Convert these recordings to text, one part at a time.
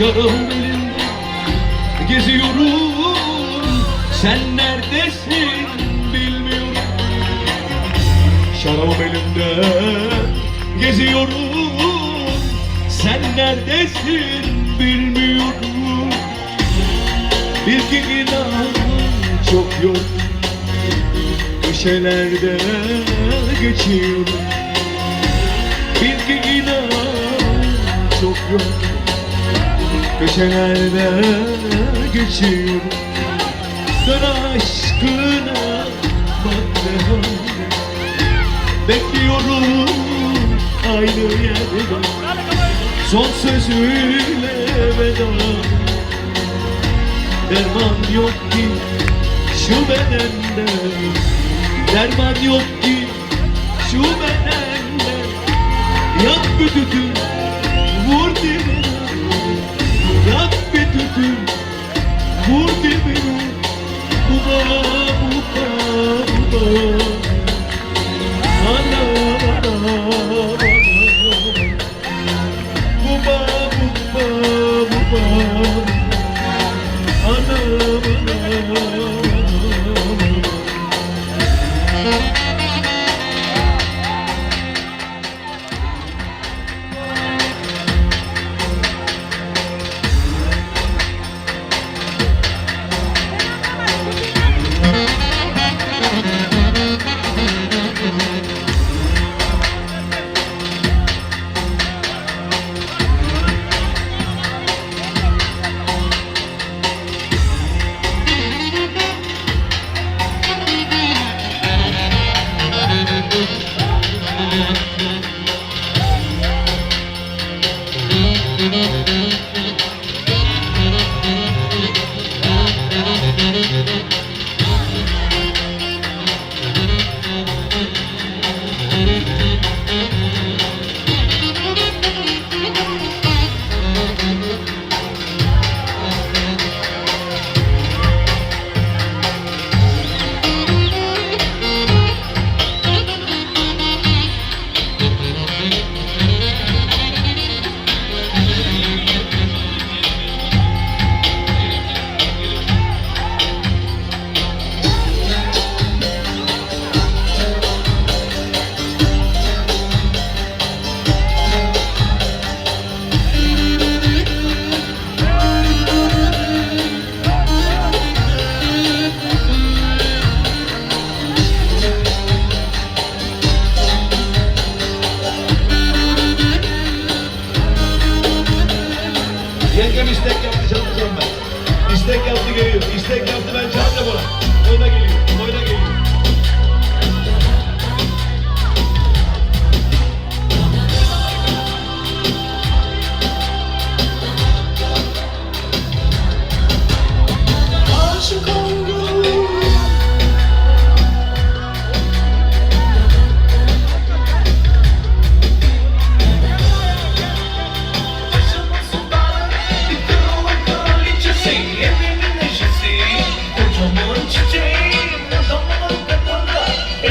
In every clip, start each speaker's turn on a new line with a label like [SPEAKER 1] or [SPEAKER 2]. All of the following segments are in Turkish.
[SPEAKER 1] Şarabım elimde geziyorum. Sen neredesin bilmiyorum. Şarabım elimde geziyorum. Sen neredesin bilmiyorum. Bir gün inan çok yorgun Köşelerde geçiyorum Köşelerde geçiyorum Dön aşkına bak ne halde. Bekliyorum aynı yerde. Son sözüyle veda. Derman yok ki şu bedende. Derman yok ki şu bedende. Yak bir tütün vur dibine Yak bir tütün vur dibine Buba buba buba Ana ana Buba buba buba Anam anam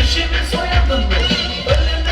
[SPEAKER 2] eşimin soyadını, ölene